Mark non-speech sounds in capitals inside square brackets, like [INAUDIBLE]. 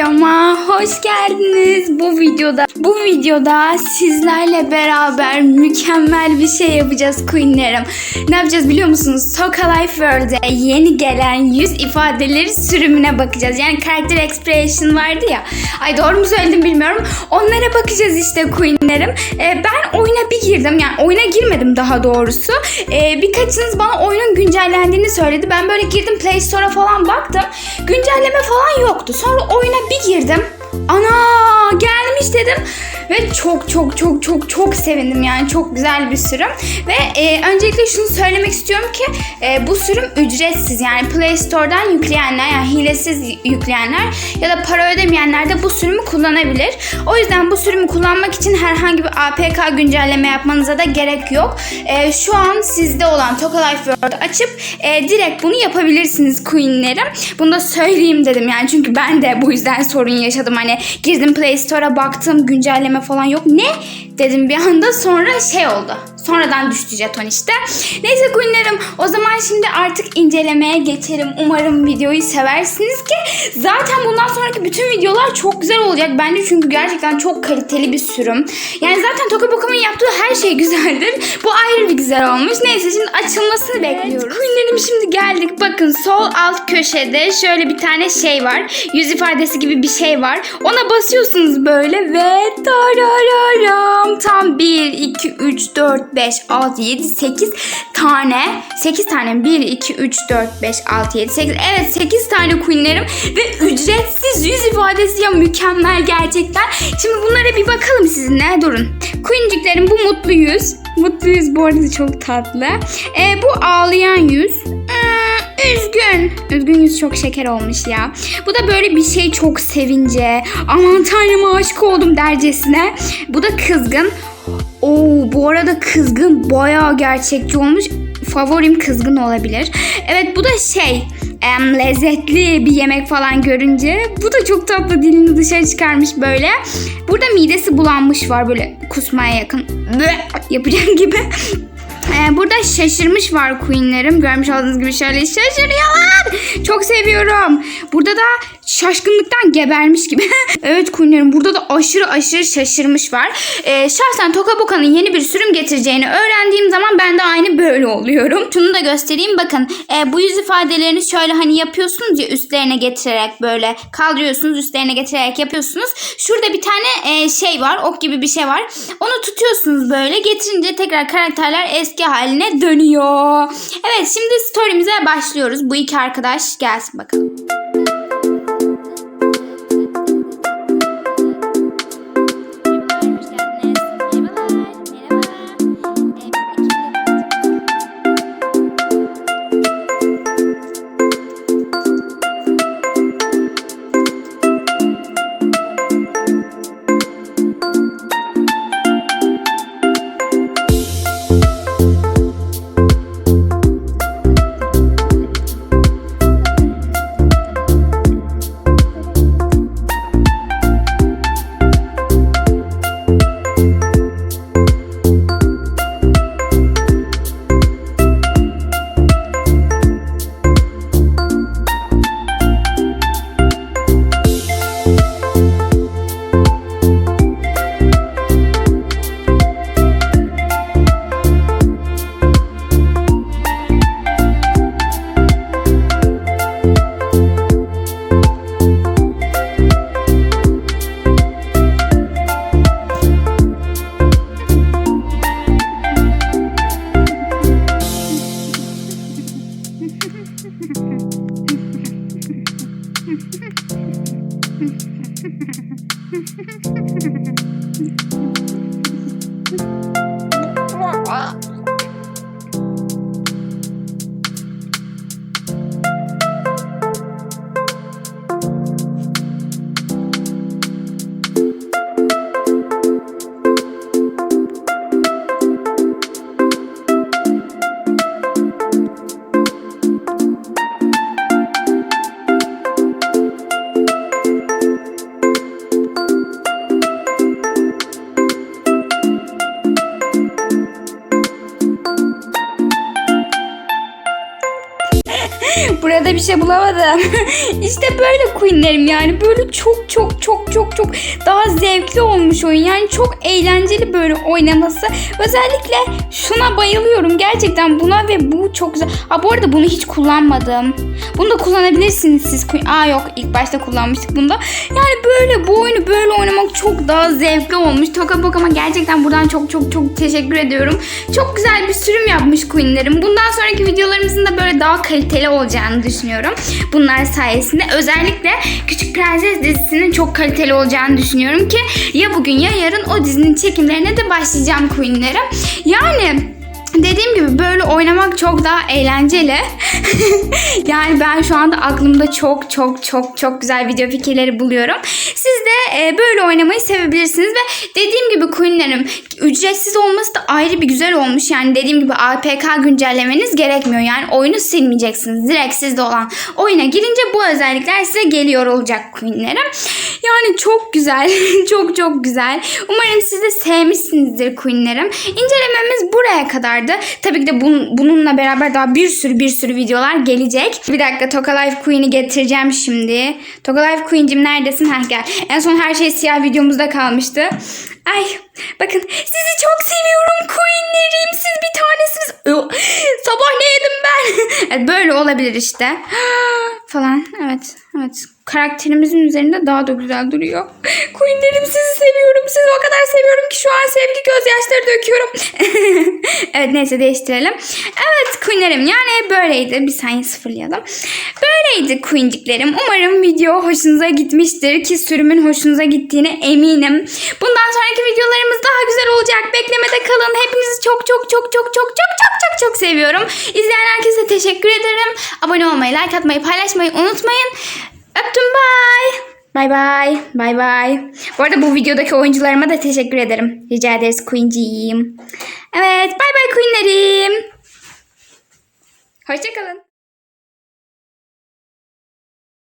videoma hoş geldiniz. Bu videoda bu videoda sizlerle beraber mükemmel bir şey yapacağız Queenlerim. Ne yapacağız biliyor musunuz? Toka Life World'e yeni gelen yüz ifadeleri sürümüne bakacağız. Yani karakter expression vardı ya. Ay doğru mu söyledim bilmiyorum. Onlara bakacağız işte Queenlerim. Ee, ben oyuna bir girdim. Yani oyuna girmedim daha doğrusu. Ee, birkaçınız bana oyunun güncellendiğini söyledi. Ben böyle girdim Play Store'a falan baktım. Güncelleme falan yoktu. Sonra oyuna bir girdim. Ana gelmiş dedim ve çok çok çok çok çok sevindim yani çok güzel bir sürüm ve e, öncelikle şunu söylemek istiyorum ki e, bu sürüm ücretsiz yani Play Store'dan yükleyenler yani hilesiz yükleyenler ya da para ödemeyenler de bu sürümü kullanabilir. O yüzden bu sürümü kullanmak için herhangi bir APK güncelleme yapmanıza da gerek yok. E, şu an sizde olan Toka Life World'u açıp e, direkt bunu yapabilirsiniz Queen'lerim. Bunu da söyleyeyim dedim yani çünkü ben de bu yüzden sorun yaşadım. Hani girdim Play Store'a baktım güncelleme falan yok. Ne? Dedim bir anda sonra şey oldu. Sonradan düştü jeton işte. Neyse Queen'lerim o zaman şimdi artık incelemeye geçelim. Umarım videoyu seversiniz ki zaten bundan sonraki bütün videolar çok güzel olacak. Bence çünkü gerçekten çok kaliteli bir sürüm. Yani zaten Toka Bokam'ın yaptığı her şey güzeldir. Bu ayrı bir güzel olmuş. Neyse şimdi açılmasını bekliyoruz. Queen'lerim şimdi geldik. Bakın sol alt köşede şöyle bir tane şey var. Yüz ifadesi gibi bir şey var. Ona basıyorsunuz böyle ve tarararam tam 1, 2, 3, 4, 5, 6, 7, 8 tane 8 tane 1, 2, 3, 4, 5, 6, 7, 8 evet 8 tane queenlerim ve ücretsiz yüz ifadesi ya mükemmel gerçekten. Şimdi bunlara bir bakalım sizinle durun. Queenciklerim bu mutlu yüz. Mutlu yüz bu arada çok tatlı. Ee, bu ağlayan yüz. Ee, üzgün. Üzgün yüz çok şeker olmuş ya. Bu da böyle bir şey çok sevince. Aman tanrım aşık oldum dercesine. Bu da kızgın. Bu arada kızgın bayağı gerçekçi olmuş. Favorim kızgın olabilir. Evet bu da şey em, lezzetli bir yemek falan görünce. Bu da çok tatlı dilini dışarı çıkarmış böyle. Burada midesi bulanmış var böyle kusmaya yakın. Yapacağım gibi. Ee, burada şaşırmış var queenlerim. Görmüş olduğunuz gibi şöyle şaşırıyorlar. Çok seviyorum. Burada da şaşkınlıktan gebermiş gibi. [LAUGHS] evet queenlerim burada da aşırı aşırı şaşırmış var. Ee, şahsen Toka Boka'nın yeni bir sürüm getireceğini öğrendiğim zaman ben de aynı böyle oluyorum. Şunu da göstereyim. Bakın e, bu yüz ifadelerini şöyle hani yapıyorsunuz ya üstlerine getirerek böyle kaldırıyorsunuz üstlerine getirerek yapıyorsunuz. Şurada bir tane e, şey var ok gibi bir şey var. Onu tutuyorsunuz böyle getirince tekrar karakterler eski haline dönüyor. Evet şimdi story'mize başlıyoruz. Bu iki arkadaş gelsin bakalım. Da bir şey bulamadım. [LAUGHS] işte böyle queenlerim yani. Böyle çok çok çok çok çok daha zevkli olmuş oyun. Yani çok eğlenceli böyle oynaması. Özellikle şuna bayılıyorum. Gerçekten buna ve bu çok güzel. Ha bu arada bunu hiç kullanmadım. Bunu da kullanabilirsiniz siz. Aa yok ilk başta kullanmıştık bunda. Yani böyle bu oyunu böyle oynamak çok daha zevkli olmuş. Toka Bokam'a gerçekten buradan çok çok çok teşekkür ediyorum. Çok güzel bir sürüm yapmış Queen'lerim. Bundan sonraki videolarımızın da böyle daha kaliteli olacağını düşünüyorum. Bunlar sayesinde özellikle Küçük Prenses dizisinin çok kaliteli olacağını düşünüyorum ki ya bugün ya yarın o dizinin çekimlerine de başlayacağım Queen'lerim. Yani Dediğim gibi böyle oynamak çok daha eğlenceli. [LAUGHS] yani ben şu anda aklımda çok çok çok çok güzel video fikirleri buluyorum. Siz de e, böyle oynamayı sevebilirsiniz ve dediğim gibi Queen'lerim ücretsiz olması da ayrı bir güzel olmuş. Yani dediğim gibi APK güncellemeniz gerekmiyor. Yani oyunu silmeyeceksiniz. Direkt sizde olan oyuna girince bu özellikler size geliyor olacak Queen'lerim. Yani çok güzel. [LAUGHS] çok çok güzel. Umarım siz de sevmişsinizdir Queen'lerim. İncelememiz buraya kadardı. Tabii ki de bun- bununla beraber daha bir sürü bir sürü videolar gelecek. Bir dakika Toka Life Queen'i getireceğim şimdi. Toka Life Queen'cim neredesin? Heh gel. En son her şey siyah videomuzda kalmıştı. Ay bakın sizi çok seviyorum Queen'lerim. Siz bir tanesiniz. Sabah ne yedim ben? [LAUGHS] Evet, Böyle olabilir işte. [GASPS] Falan evet evet. Karakterimizin üzerinde daha da güzel duruyor. Queen'lerim sizi seviyorum. Sizi o kadar seviyorum ki şu an sevgi gözyaşları döküyorum. [LAUGHS] evet neyse değiştirelim. Evet Queen'lerim yani böyleydi. Bir saniye sıfırlayalım. Böyleydi Queen'ciklerim. Umarım video hoşunuza gitmiştir ki sürümün hoşunuza gittiğine eminim. Bundan sonraki videolarımız daha güzel olacak. Beklemede kalın. Hepinizi çok çok çok çok çok çok çok çok çok seviyorum. İzleyen herkese teşekkür ederim. Abone olmayı, like atmayı, paylaşmayı unutmayın. Öptüm bye. Bye bye. Bye bye. Bu arada bu videodaki oyuncularıma da teşekkür ederim. Rica ederiz Queen'ciğim. Evet. Bye bye Queen'lerim. Hoşçakalın.